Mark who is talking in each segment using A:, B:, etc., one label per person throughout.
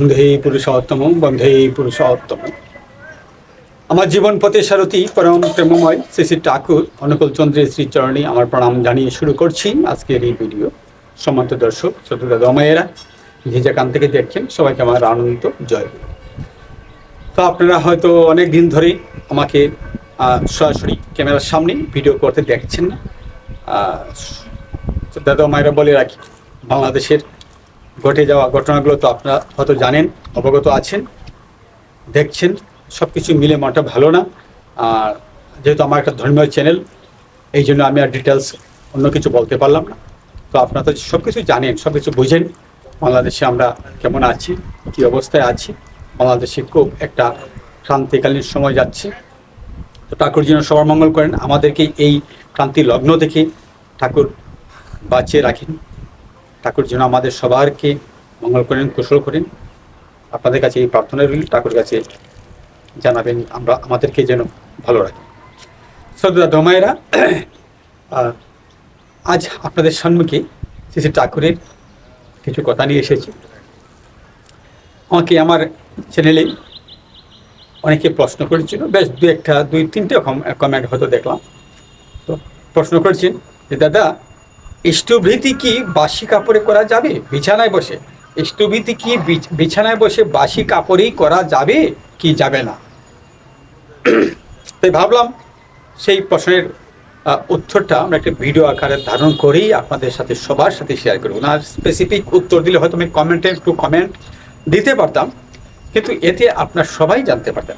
A: বন্ধে পুরুষোত্তম বন্ধে পুরুষোত্তম আমার জীবন পথে সারথী, পরম প্রেমময় শ্রী শ্রী ঠাকুর অনুকূল চন্দ্রের শ্রীচরণী আমার প্রণাম জানিয়ে শুরু করছি আজকের এই ভিডিও। সম্মানিত দর্শক, শ্রোতা দমায়েরা যে যেখান থেকে দেখছেন, সবাইকে আমার আনন্দ জয়। তো আপনারা হয়তো অনেক দিন ধরেই আমাকে সরাসরি ক্যামেরার সামনে ভিডিও করতে দেখছেন না। দাদা মায়েরা বলে রাখি, বাংলাদেশের ঘটে যাওয়া ঘটনাগুলো তো আপনারা হয়তো জানেন, অবগত আছেন, দেখছেন সব কিছু মিলে মনটা ভালো না। আর যেহেতু আমার একটা ধর্মীয় চ্যানেল, এই জন্য আমি আর ডিটেলস অন্য কিছু বলতে পারলাম না। তো আপনারা তো সব কিছু জানেন সব কিছু বুঝেন, বাংলাদেশে আমরা কেমন আছি, কী অবস্থায় আছি। বাংলাদেশে খুব একটা ক্রান্তিকালীন সময় যাচ্ছে। তো ঠাকুর যেন সবার মঙ্গল করেন, আমাদেরকে এই ক্রান্তি লগ্ন থেকে ঠাকুর বাঁচিয়ে রাখেন। ঠাকুর যেন আমাদের সবারকে মঙ্গল করেন, কুশল করেন। আপনাদের কাছে এই প্রার্থনা রইল, ঠাকুর কাছে জানাবেন আমরা, আমাদেরকে যেন ভালো রাখেন। শ্রদ্ধা দমায়েরা আজ আপনাদের সম্মুখে শ্রী শ্রী ঠাকুরের কিছু কথা নিয়ে এসেছি। আমাকে আমার চ্যানেলে অনেকে প্রশ্ন করেছিল, বেশ দু একটা, দুই, তিনটে কমেন্ট হয়তো দেখলাম। তো প্রশ্ন করছেন যে, দাদা ইষ্টভৃতি কি বাসি কাপড়ে করা যাবে? বিছানায় বসে। ইষ্টভৃতি কি বিছ- বিছানায় বসে বাসি কাপড়েই করা যাবে কি যাবে না? তাই ভাবলাম সেই প্রশ্নের উত্তরটা আমরা একটা ভিডিও আকারে ধারণ করেই আপনাদের সাথে সবার সাথে শেয়ার করব। না স্পেসিফিক উত্তর দিলে হয়তো আমি কমেন্টে একটু কমেন্ট দিতে পারতাম, কিন্তু এতে আপনার সবাই জানতে পারতেন।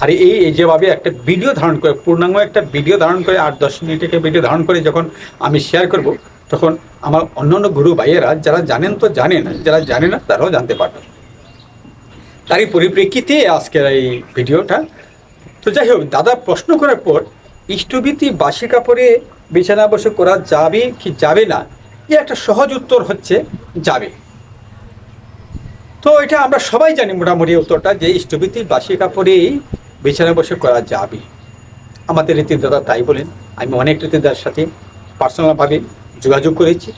A: আর এই এই যেভাবে একটা ভিডিও ধারণ করে, পূর্ণাঙ্গ একটা ভিডিও ধারণ করে আট দশ মিনিটের ভিডিও ধারণ করে যখন আমি শেয়ার করব তখন আমার অন্যান্য গুরু ভাইয়েরা যারা জানেন তো জানেন, যারা জানে না তারাও জানতে পারবেন তারই পরিপ্রেক্ষিতে আজকের এই ভিডিওটা। তো যাই হোক, দাদা প্রশ্ন করার পর, ইষ্টভীতি বাসি কাপড়ে বিছানা বসে করা যাবে কি যাবে না? এ একটা সহজ উত্তর হচ্ছে যাবে। তো এটা আমরা সবাই জানি মোটামুটি উত্তরটা যে ইষ্টভীতি বাসি কাপড়েই বিছানা বসে করা যাবে। আমাদের রীতিদাদা তাই বলেন, আমি অনেক রীতিদার সাথে পার্সোনালভাবে যোগাযোগ করেছি।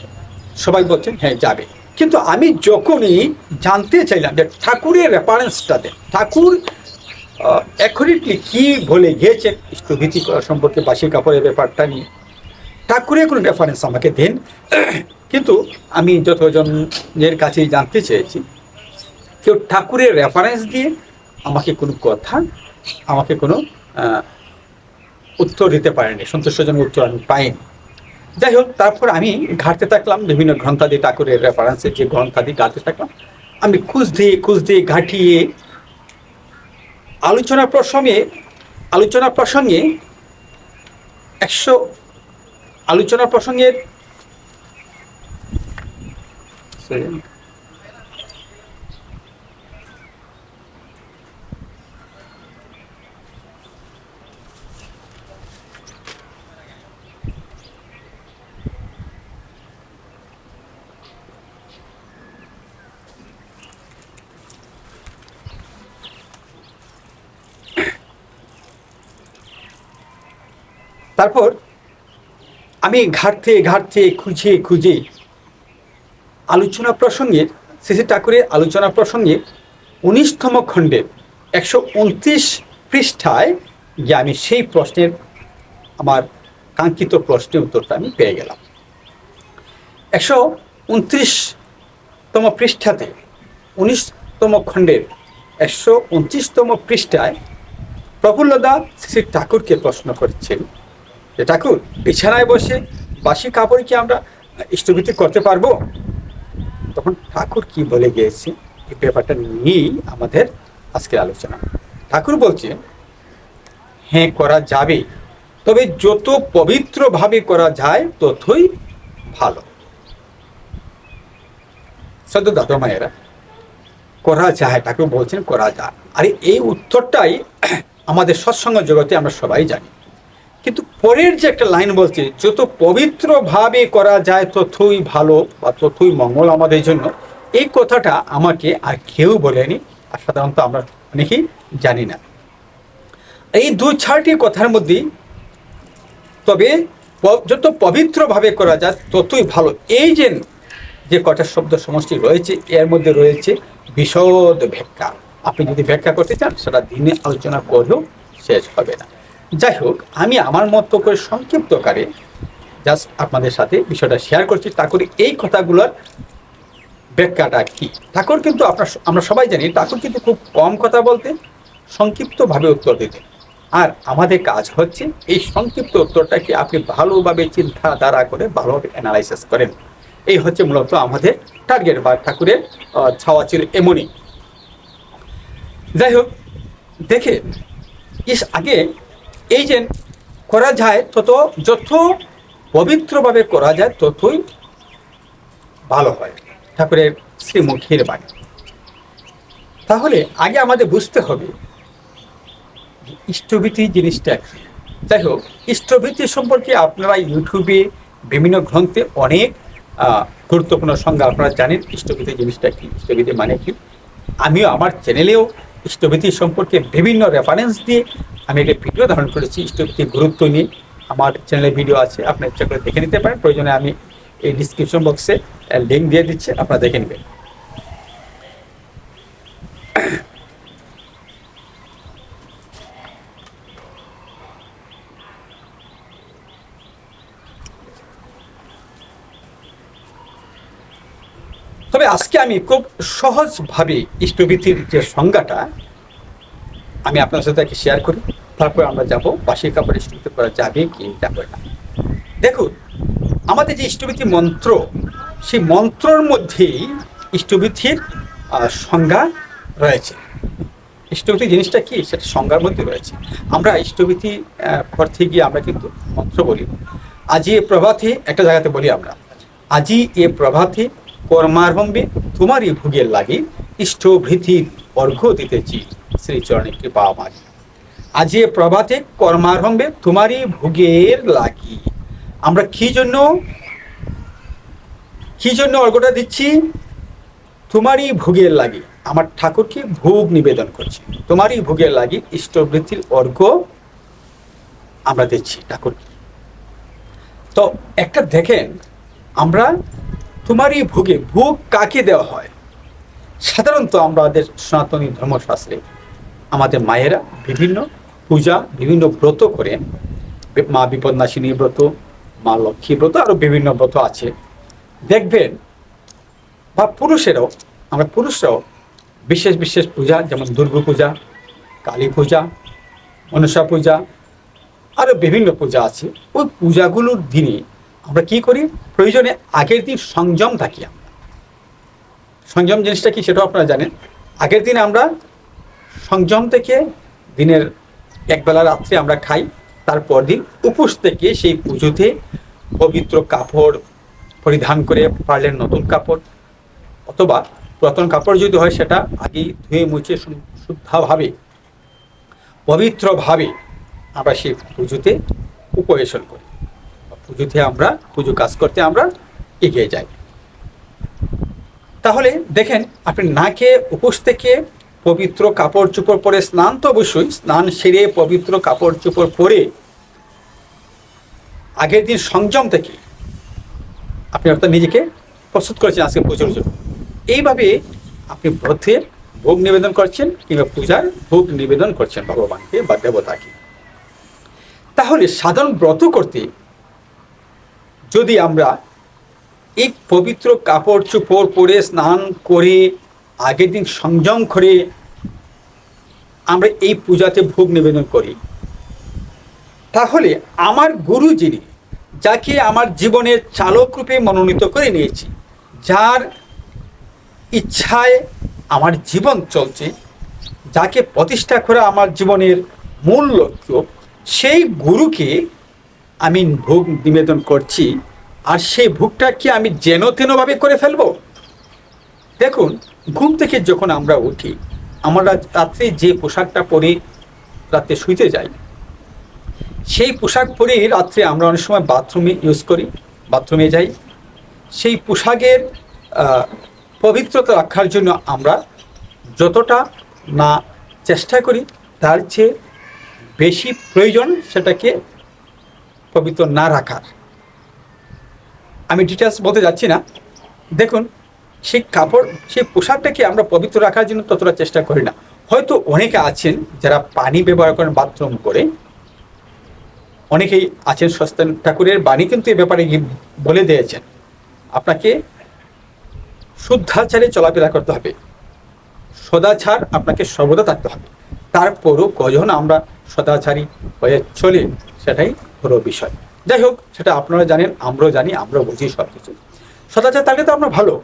A: সবাই বলছেন হ্যাঁ যাবে। কিন্তু আমি যখনই জানতে চাইলাম যে ঠাকুরের রেফারেন্সটা দেন ঠাকুর অ্যাকুরেটলি কি বলে গিয়েছেন করা সম্পর্কে বাসি কাপড়ের ব্যাপারটা নিয়ে, ঠাকুরের কোনো রেফারেন্স আমাকে দেন। কিন্তু আমি যতজনের কাছেই জানতে চেয়েছি, কেউ ঠাকুরের রেফারেন্স দিয়ে আমাকে কোনো কথা, আমাকে কোনো উত্তর দিতে পারেনি। সন্তুষ্টজনক উত্তর আমি পাইনি। যাই হোক, তারপর আমি ঘাটতে থাকলাম, বিভিন্ন গ্রন্থাদি ঠাকুরের রেফারেন্সে যে গ্রন্থাদি ঘাটতে থাকলাম। আমি খুঁজ দিয়ে খুঁজ দিয়ে ঘাটিয়ে আলোচনা প্রসঙ্গে আলোচনা প্রসঙ্গে একশো, আলোচনা প্রসঙ্গের তারপর আমি ঘাটতে ঘাটতে, খুঁজে খুঁজে আলোচনা প্রসঙ্গে, শ্রী ঠাকুরের আলোচনা প্রসঙ্গে উনিশতম খণ্ডের একশো উনত্রিশ পৃষ্ঠায় গিয়ে আমি সেই প্রশ্নের আমার কাঙ্ক্ষিত প্রশ্নের উত্তরটা আমি পেয়ে গেলাম। একশো উনত্রিশতম পৃষ্ঠাতে, উনিশতম খণ্ডের একশো উনত্রিশতম পৃষ্ঠায় প্রফুল্লদা শ্রী ঠাকুরকে প্রশ্ন করছেন যে ঠাকুর, বিছানায় বসে বাসি কাপড় কি আমরা ইষ্টভীতি করতে পারব? তখন ঠাকুর কি বলে গিয়েছে? এই ব্যাপারটা নিয়েই আমাদের আজকের আলোচনা। ঠাকুর বলছে হ্যাঁ করা যাবে। তবে যত পবিত্রভাবে করা যায়, ততই ভালো। সদ্য দাদা মায়েরা, করা যায়। ঠাকুর বলছেন, করা যায়। আর, এই উত্তরটাই আমাদের সৎসঙ্গ জগতে আমরা সবাই জানি। কিন্তু পরের যে একটা লাইন বলছে, যত পবিত্রভাবে করা যায় ততই ভালো বা ততই মঙ্গল আমাদের জন্য। এই কথাটা আমাকে আর কেউ বলেনি আর সাধারণত আমরা অনেকেই জানি না। এই দু চারটি কথার মধ্যেই তবে যত পবিত্রভাবে করা যায় ততই ভালো। এই যে যে কটা শব্দ সমষ্টি রয়েছে, এর মধ্যে রয়েছে বিশদ ব্যাখ্যা। আপনি যদি ব্যাখ্যা করতে চান, সেটা দিনে আলোচনা করলেও শেষ হবে না। যাই হোক, আমি আমার মতো করে সংক্ষিপ্তকারে জাস্ট আপনাদের সাথে বিষয়টা শেয়ার করছি। তা করে এই কথাগুলোর ব্যাখ্যাটা কি? ঠাকুর কিন্তু আপনার আমরা সবাই জানি, ঠাকুর কিন্তু খুব কম কথা বলতে সংক্ষিপ্তভাবে উত্তর দিতেন। আর আমাদের কাজ হচ্ছে, এই সংক্ষিপ্ত উত্তরটাকে আপনি ভালোভাবে চিন্তাধারা করে ভালোভাবে অ্যানালাইসিস করেন। এই হচ্ছে মূলত আমাদের টার্গেট বা ঠাকুরের ছাওয়া ছিল এমনই। যাই হোক, দেখে, ইস, আগে এই যে করা যায়, তত যত পবিত্রভাবে করা যায়, ততই ভালো হয়। ঠাকুরের শ্রীমুখীর বাণী। তাহলে আগে আমাদের বুঝতে হবে ইষ্টভীতি জিনিসটা কি। যাই হোক, ইষ্টভীতি সম্পর্কে আপনারা ইউটিউবে বিভিন্ন গ্রন্থে অনেক গুরুত্বপূর্ণ সংজ্ঞা আপনারা জানেন, ইষ্টভীতি জিনিসটা কি, ইষ্টভীতি মানে কি। আমিও আমার চ্যানেলেও ইষ্টভীতি সম্পর্কে বিভিন্ন রেফারেন্স দিয়ে আমি একটা ভিডিও ধারণ করেছি ইষ্টভীতির গুরুত্ব নিয়ে আমার চ্যানেলে ভিডিও আছে, আপনি ইচ্ছা করে দেখে নিতে পারেন। প্রয়োজনে আমি এই ডিসক্রিপশন বক্সে লিঙ্ক দিয়ে দিচ্ছি, আপনারা দেখে নেবেন। তবে আজকে আমি খুব সহজভাবে ইষ্টভীতির যে সংজ্ঞাটা আমি আপনার সাথে আগে শেয়ার করি, তারপর আমরা যাব বাসি কাপড় ইষ্টভীতি করা যাবে কি যাবে না। দেখুন, আমাদের যে ইষ্টভীতি মন্ত্র, সেই মন্ত্রর মধ্যেই ইষ্টভীতির সংজ্ঞা রয়েছে। ইষ্টভীতি জিনিসটা কি? সেটা সংজ্ঞার মধ্যে রয়েছে। আমরা ইষ্টভীতি করতে গিয়ে আমরা কিন্তু মন্ত্র বলি। আজি এ প্রভাতে, একটা জায়গাতে বলি আমরা, আজি এ প্রভাতে কর্মারম্ভে তোমারই ভুগের লাগে, ইষ্টভৃতির অর্ঘ্য দিতেছি। আমার আজি এ প্রভাতে কর্মারম্ভে তোমারই ভোগের লাগি। আমরা কি জন্য কি জন্য অর্ঘ্যটা দিচ্ছি? তোমারই ভোগের লাগি। আমার ঠাকুরকে ভোগ নিবেদন করছি। তোমারই ভোগের লাগি, ইষ্টবৃত্তির অর্ঘ্য আমরা দিচ্ছি ঠাকুরকে। তো একটা দেখেন, আমরা তোমারই ভোগে ভোগ কাকে দেওয়া হয়? সাধারণত আমাদের সনাতনী ধর্মশাস্ত্রে আমাদের মায়েরা বিভিন্ন পূজা, বিভিন্ন ব্রত করেন মা বিপদনাশিনী ব্রত, মা লক্ষ্মী ব্রত আরও বিভিন্ন ব্রত আছে। দেখবেন, বা পুরুষেরাও, আমরা পুরুষরাও বিশেষ বিশেষ পূজা, যেমন দুর্গা পূজা, কালী পূজা, মনসা পূজা আরও বিভিন্ন পূজা আছে। ওই পূজাগুলোর দিনে আমরা কি করি? প্রয়োজনে আগের দিন সংযম থাকি আমরা। সংযম জিনিসটা কি সেটাও আপনারা জানেন। আগের দিন আমরা সংযম থেকে দিনের একবেলা রাত্রে আমরা খাই তারপর দিন উপোস থেকে সেই পুজোতে পবিত্র কাপড় পরিধান করে পারলেন নতুন কাপড়। অথবা পুরাতন কাপড় যদি হয়, সেটা আগেই ধুয়ে মুছে শুদ্ধভাবে, পবিত্রভাবে আমরা সেই পুজোতে উপবেশন করি। পুজোতে আমরা পুজো কাজ করতে আমরা এগিয়ে যাই। তাহলে দেখেন, আপনি না খেয়ে উপোস থেকে পবিত্র কাপড় চোপড় পরে স্নান তো অবশ্যই, স্নান সেরে পবিত্র কাপড় চোপড় পরে আগের দিন সংযম থেকে আপনি অর্থাৎ নিজেকে প্রস্তুত করেছেন আজকে পুজোর জন্য। এইভাবে আপনি ব্রতের ভোগ নিবেদন করছেন কিংবা পূজার ভোগ নিবেদন করছেন ভগবানকে বা দেবতাকে। তাহলে সাধারণ ব্রত করতে যদি আমরা এই পবিত্র কাপড় চোপড় পরে স্নান করে আগের দিন সংযম করে আমরা এই পূজাতে ভোগ নিবেদন করি। তাহলে আমার গুরু যিনি যাকে আমার জীবনের চালক রূপে মনোনীত করে নিয়েছি, যার ইচ্ছায় আমার জীবন চলছে, যাকে প্রতিষ্ঠা করা আমার জীবনের মূল লক্ষ্য, সেই গুরুকে আমি ভোগ নিবেদন করছি, আর সেই ভোগটা কি আমি যেন তেনভাবে করে ফেলব? দেখুন, ঘুম থেকে যখন আমরা উঠি, আমরা রাত্রে যে পোশাকটা পরে, রাত্রে শুইতে যাই। সেই পোশাক পরে রাত্রে আমরা অনেক সময় বাথরুমে ইউজ করি, বাথরুমে যাই। সেই পোশাকের পবিত্রতা রাখার জন্য আমরা যতটা না চেষ্টা করি, তার চেয়ে বেশি প্রয়োজন সেটাকে পবিত্র না রাখার। আমি ডিটেলস বলতে যাচ্ছি না। দেখুন সেই কাপড়, সেই পোশাকটাকে আমরা পবিত্র রাখার জন্য ততটা চেষ্টা করি না। হয়তো অনেকে আছেন যারা পানি ব্যবহার করেন বাথরুম করে। অনেকেই আছেন সস্তান ঠাকুরের বাণী কিন্তু এ ব্যাপারে বলে দিয়েছেন। আপনাকে শুদ্ধাচারে চলাফেরা করতে হবে। সদাচার আপনাকে সর্বদা থাকতে হবে। তারপরও কজন আমরা সদাচারী হয়ে চলে, সেটাই বড় বিষয়। যাই হোক, সেটা আপনারা জানেন, আমরাও জানি, আমরাও বুঝি সব কিছু সদাচার থাকলে তো আমরা ভালো।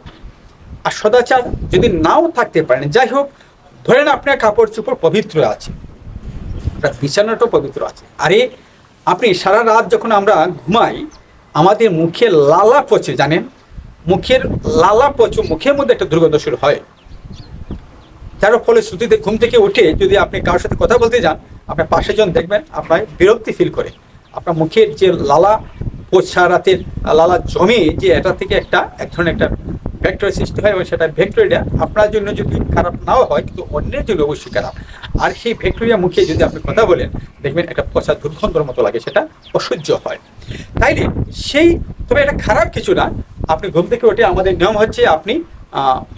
A: আর সদাচার যদি নাও থাকতে পারেন, যাই হোক, ধরেন আপনার কাপড় চোপড় পবিত্র আছে বিছানাটাও পবিত্র আছে। আরে, আপনি সারা রাত যখন আমরা ঘুমাই, আমাদের মুখে লালা পচে জানেন? মুখের লালা পচে মুখের মধ্যে একটা দুর্গন্ধ শুরু হয়। যার ফলে শ্রুতিতে ঘুম থেকে উঠে যদি আপনি কারোর সাথে কথা বলতে যান, আপনার পাশে জন দেখবেন, আপনার বিরক্তি ফিল করে। আপনার মুখের যে লালা পোছা রাতের লালা জমে যে এটা থেকে একটা, এক ধরনের একটা ভেক্টর সৃষ্টি হয় এবং সেটা ভেক্টোরিয়া আপনার জন্য যদি খারাপ নাও হয়, কিন্তু অন্যের জন্য অবশ্যই খারাপ। আর সেই ভেক্টোরিয়া মুখে যদি আপনি কথা বলেন, দেখবেন একটা পচা দুর্গন্ধর মতো লাগে, সেটা অসহ্য হয়। তাইলে সেই, তবে এটা খারাপ কিছু না, আপনি ঘুম থেকে ওঠে আমাদের নিয়ম হচ্ছে আপনি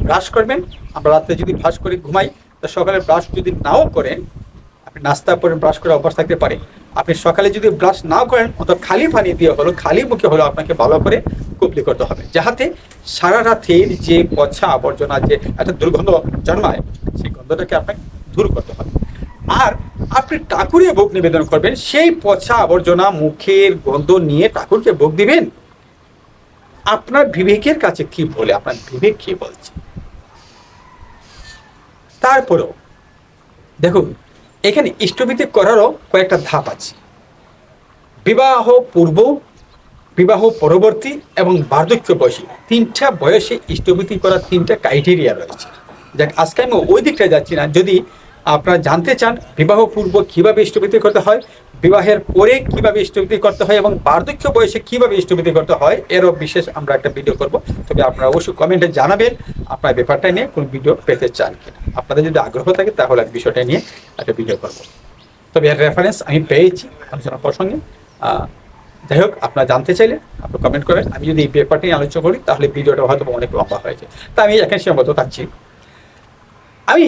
A: ব্রাশ করবেন। আমরা রাতে যদি ব্রাশ করে ঘুমাই, তা সকালে ব্রাশ যদি নাও করেন, আপনি নাস্তা করে ব্রাশ করে অভ্যাস থাকতে পারে। আপনি সকালে যদি ব্রাশ নাও করেন অত খালি পানি দিয়ে হলো, খালি মুখে হলো, আপনাকে ভালো করে কুপলি করতে হবে। যাহাতে সারা রাতের যে পচা আবর্জনা, যে একটা দুর্গন্ধ জন্মায়, সেই গন্ধটাকে আপনাকে দূর করতে হবে। আর আপনি ঠাকুরে ভোগ নিবেদন করবেন, সেই পচা আবর্জনা মুখের গন্ধ নিয়ে ঠাকুরকে ভোগ দিবেন। আপনার বিবেকের কাছে কি বলে, আপনার বিবেক কি বলছে? তারপরেও, দেখুন এখানে ইষ্টবিধি করারও কয়েকটা ধাপ আছে। বিবাহ পূর্ব, বিবাহ পরবর্তী এবং বার্ধক্য বয়সী। তিনটা বয়সে ইষ্টবিধি করার তিনটা ক্রাইটেরিয়া রয়েছে। যাক, আজকে আমি ওই দিকটা যাচ্ছি না। যদি আপনারা জানতে চান বিবাহ পূর্ব কীভাবে ইষ্টবিধি করতে হয়, বিবাহের পরে কীভাবে ইষ্টবিধি করতে হয় এবং বার্ধক্য বয়সে কীভাবে ইষ্টবিধি করতে হয়, এরও বিশেষ আমরা একটা ভিডিও করব। তবে আপনারা অবশ্যই কমেন্টে জানাবেন। আপনার ব্যাপারটা নিয়ে কোন ভিডিও পেতে চান কিনা। আপনাদের যদি আগ্রহ থাকে, তাহলে আমি বিষয়টা নিয়ে একটা ভিডিও করব। তবে এর রেফারেন্স আমি পেয়েছি আলোচনা প্রসঙ্গে। যাই হোক, আপনারা জানতে চাইলে আপনি কমেন্ট করেন। আমি যদি এই ব্যাপারটা নিয়ে আলোচনা করি, তাহলে ভিডিওটা হয়তো অনেক লম্বা হয়েছে তা আমি এখানে সীমাবদ্ধ থাকছি। আমি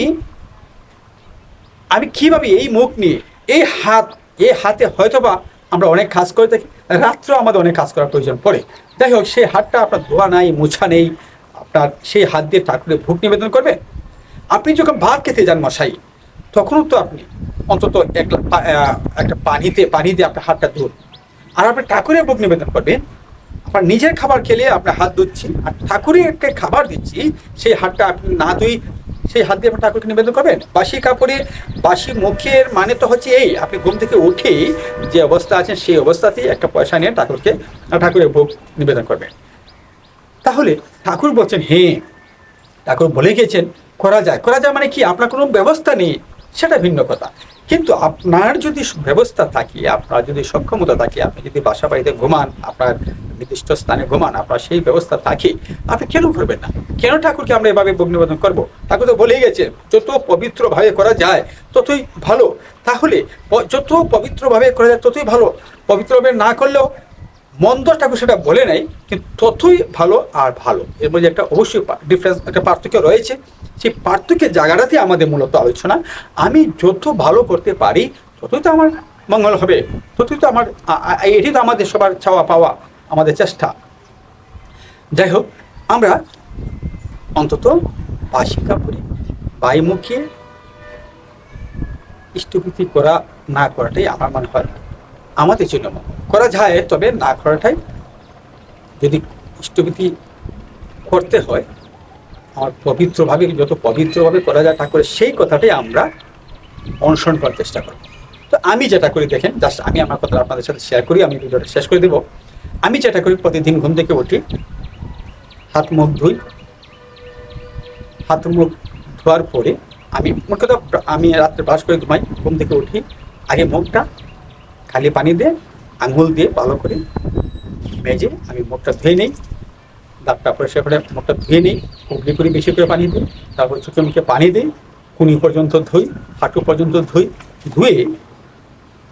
A: আমি কীভাবে এই মুখ নিয়ে, এই হাত, এই হাতে হয়তোবা আমরা অনেক কাজ করে থাকি রাত্রেও আমাদের অনেক কাজ করার প্রয়োজন পড়ে। যাই হোক, সেই হাতটা আপনার ধোয়া নাই, মোছা নেই, আপনার সেই হাত দিয়ে ঠাকুরের ভোগ নিবেদন করবেন? আপনি যখন ভাত খেতে যান মশাই, তখনও তো আপনি অন্তত এক একটা পানিতে পানি দিয়ে আপনার হাতটা ধুন। আর আপনি ঠাকুরের ভোগ নিবেদন করবেন। আপনার নিজের খাবার খেলে আপনার হাত ধুচ্ছি, আর ঠাকুরেরকে খাবার দিচ্ছি, সেই হাতটা আপনি না ধুই, সেই হাত দিয়ে আপনি ঠাকুরকে নিবেদন করবেন? বাসি কাপড়ে, বাসি মুখের মানে তো হচ্ছে এই, আপনি ঘুম থেকে উঠেই যে অবস্থা আছেন, সেই অবস্থাতেই একটা পয়সা নিয়ে ঠাকুরকে ঠাকুরের ভোগ নিবেদন করবেন। তাহলে ঠাকুর বলছেন হ্যাঁ। ঠাকুর বলে গেছেন করা যায়। করা যায় মানে কি? আপনার কোনো ব্যবস্থা নেই, সেটা ভিন্ন কথা। কিন্তু আপনার যদি ব্যবস্থা থাকে, আপনার যদি সক্ষমতা থাকে, আপনি যদি বাসা বাড়িতে ঘুমান, আপনার নির্দিষ্ট স্থানে ঘুমান, আপনার সেই ব্যবস্থা থাকে আপনি কেন করবেন না? কেন ঠাকুরকে আমরা এভাবে ভোগ নিবেদন করব? ঠাকুর তো বলেই গেছেন, যত পবিত্রভাবে করা যায়, ততই ভালো। তাহলে যত পবিত্রভাবে করা যায়, ততই ভালো। পবিত্রভাবে না করলেও মন্দ ঠাকুর সেটা বলে নাই, কিন্তু ততই ভালো আর ভালো। এর মধ্যে একটা অবশ্যই ডিফারেন্স একটা পার্থক্য রয়েছে। সেই পার্থক্যের জায়গাটাতে আমাদের মূলত আলোচনা। আমি যত ভালো করতে পারি, ততই তো আমার মঙ্গল হবে, ততই তো আমার এটি তো আমাদের সবার চাওয়া পাওয়া, আমাদের চেষ্টা। যাই হোক, আমরা অন্তত বাসি কাপড়ে বাইমুখে ইষ্টভূতি করা না করাটাই আমার মনে হয়। আমাদের জন্য করা যায়, তবে না করাটাই যদি ইষ্টভীতি করতে হয়, আমার পবিত্রভাবে, যত পবিত্রভাবে করা যায় ঠাকুরের সেই কথাটাই আমরা অনুসরণ করার চেষ্টা করব। তো আমি যেটা করি, দেখেন জাস্ট আমি আমার কথা আপনাদের সাথে শেয়ার করি, আমি ভিডিওটা শেষ করে দেব। আমি যেটা করি, প্রতিদিন ঘুম থেকে উঠি, হাত মুখ ধুই। হাত মুখ ধোয়ার পরে আমি মোট কথা আমি রাত্রে ব্রাশ করে ঘুমাই, ঘুম থেকে উঠি, আগে মুখটা খালি পানি দিয়ে, আঙুল দিয়ে ভালো করে মেজে আমি মুখটা ধুয়ে নিই। দাঁতটা পরিষ্কার করে মুখটা ধুয়ে নিই। কুগলি করে বেশি করে পানি দিই। তারপর চোখে মুখে পানি দিই। কুনি পর্যন্ত ধুই, হাঁটু পর্যন্ত ধুই। ধুয়ে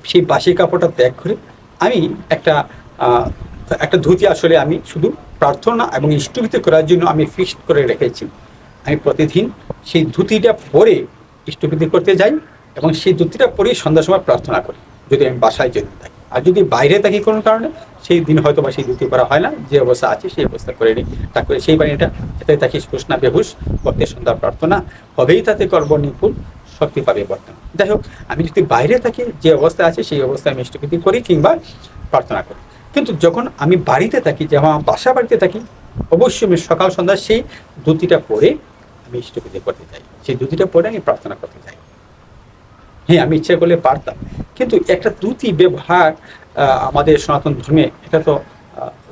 A: সেই বাসি কাপড়টা ত্যাগ করে আমি একটা একটা ধুতি আসলে আমি শুধু প্রার্থনা এবং ইষ্টভীতি করার জন্য আমি ফিক্সড করে রেখেছি। আমি প্রতিদিন সেই ধুতিটা পরে ইষ্টভীতি করতে যাই এবং সেই ধুতিটা পরে সন্ধ্যার সময় প্রার্থনা করি। যদি আমি বাসায় যদি থাকি। আর যদি বাইরে থাকি কোনো কারণে, সেই দিন হয়তো বা সেই ধুতি করা হয় না। যে অবস্থা আছে, সেই অবস্থা করে নিই। তা করে সেই বাণীটা যাতে থাকি হুশ না বেহুশ করতে সন্ধ্যা প্রার্থনা। হবেই তাতে করব নিপুণ শক্তি পাবে বর্তমান। যাই হোক, আমি যদি বাইরে থাকি, যে অবস্থা আছে, সেই অবস্থায় আমি ইষ্টভীতি করি কিংবা প্রার্থনা করি। কিন্তু যখন আমি বাড়িতে থাকি যেমন আমার বাসা বাড়িতে থাকি, অবশ্যই আমি সকাল সন্ধ্যা সেই ধুতিটা পরে আমি ইষ্টভীতি করতে চাই। সেই ধুতিটা পরে আমি প্রার্থনা করতে চাই। হ্যাঁ আমি ইচ্ছা করলে পারতাম। কিন্তু একটা দ্রুতি ব্যবহার আমাদের সনাতন ধর্মে, এটা তো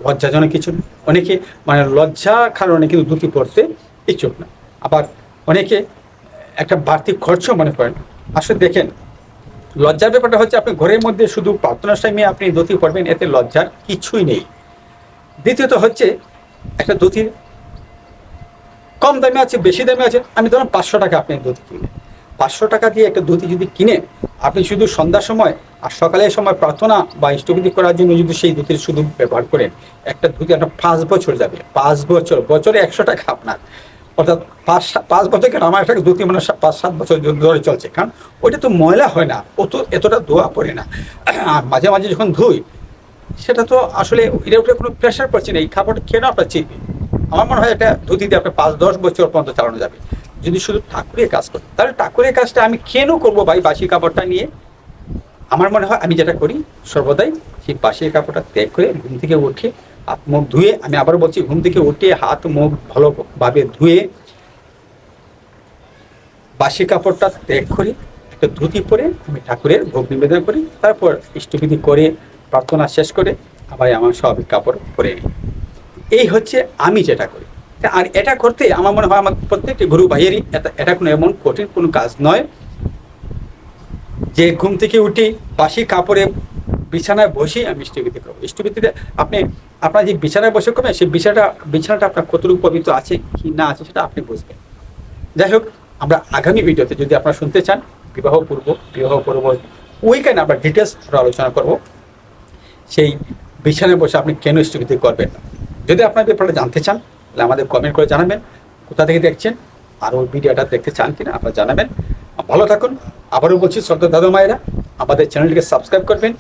A: লজ্জাজনক কিছু না। অনেকে মানে লজ্জা কারণে কিন্তু দ্রুতি পড়তে ইচ্ছুক না। আবার অনেকে একটা বাড়তি খরচ মনে করেন আসলে দেখেন, লজ্জার ব্যাপারটা হচ্ছে আপনি ঘরের মধ্যে শুধু প্রার্থনার টাইমে আপনি ধুতি পড়বেন, এতে লজ্জার কিছুই নেই। দ্বিতীয়ত হচ্ছে, একটা ধুতির কম দামে আছে, বেশি দামে আছে, আমি ধরুন পাঁচশো টাকা আপনি ধুতি কিনলেন। পাঁচশো টাকা দিয়ে একটা ধুতি যদি কিনে, আপনি শুধু সন্ধ্যার সময় আর সকালের সময় প্রার্থনা বা ইষ্টবিধি করার জন্য যদি সেই ধুতির শুধু ব্যবহার করেন, একটা ধুতি আপনার পাঁচ বছর যাবে, পাঁচ বছর, বছরে একশো টাকা আপনার। অর্থাৎ পাঁচ পাঁচ বছর কেন? আমার একটা ধুতি মানে পাঁচ সাত বছর ধরে চলছে। কারণ ওইটা তো ময়লা হয় না, ও তো এতটা ধোয়া পড়ে না। আর মাঝে মাঝে যখন ধুই, সেটা তো আসলে এর উপরে কোনো প্রেশার পড়ছে না। এই খাবারটা কেন আপনার চিনবে? আমার মনে হয় এটা ধুতিতে আপনার পাঁচ দশ বছর পর্যন্ত চালানো যাবে। যদি শুধু ঠাকুরের কাজ করি, তাহলে ঠাকুরের কাজটা আমি কেন করব ভাই বাসি কাপড়টা নিয়ে? আমার মনে হয় আমি যেটা করি, সর্বদাই সেই বাসি কাপড়টা ত্যাগ করে ঘুম থেকে উঠে হাত মুখ ধুয়ে, আমি আবার বলছি, ঘুম থেকে উঠে হাত, মুখ ভালোভাবে ধুয়ে বাসি কাপড়টা ত্যাগ করি একটা ধুতি পরে আমি ঠাকুরের ভোগ নিবেদন করি, তারপর ইষ্টবিধি করে, প্রার্থনা শেষ করে, আবার আমার স্বাভাবিক কাপড় পরে নিই। এই হচ্ছে আমি যেটা করি। আর এটা করতে আমার মনে হয় আমার প্রত্যেকটি গুরু ভাইয়েরই এটা কোনো এমন কঠিন কোনো কাজ নয় যে ঘুম থেকে উঠে, বাসি কাপড়ে বিছানায় বসেই আমি ইষ্টবিধি করব। ইষ্টবিধিতে আপনি, আপনার যে বিছানায় বসে করবেন, সেই বিছানাটা বিছানাটা আপনার কতটুকু পবিত্র আছে, কি না আছে, সেটা আপনি বুঝবেন। যাই হোক, আমরা আগামী ভিডিওতে যদি আপনারা শুনতে চান, বিবাহ পূর্ব বিবাহ পূর্ব ওইখানে আমরা ডিটেলস আলোচনা করব। সেই বিছানায় বসে আপনি কেন স্থগিত করবেন যদি আপনার ব্যাপারে জানতে চান তাহলে আমাদের কমেন্ট করে জানাবেন, কোথা থেকে দেখছেন, আর ওই ভিডিওটা দেখতে চান কিনা আপনারা জানাবেন। ভালো থাকুন, আবারও বলছি, শ্রদ্ধা দাদা মায়েরা, আমাদের চ্যানেলটিকে সাবস্ক্রাইব করবেন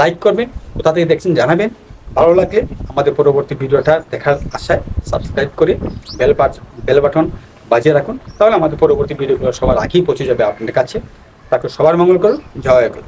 A: লাইক করবেন, কোথা থেকে দেখছেন জানাবেন। ভালো লাগলে আমাদের পরবর্তী ভিডিওটা দেখার আশায় সাবস্ক্রাইব করে বেল বাট বেল বাটন বাজিয়ে রাখুন, তাহলে আমাদের পরবর্তী ভিডিওগুলো সবার আগেই পৌঁছে যাবে আপনাদের কাছে। তাকে সবার মঙ্গল করুন, জয় করুন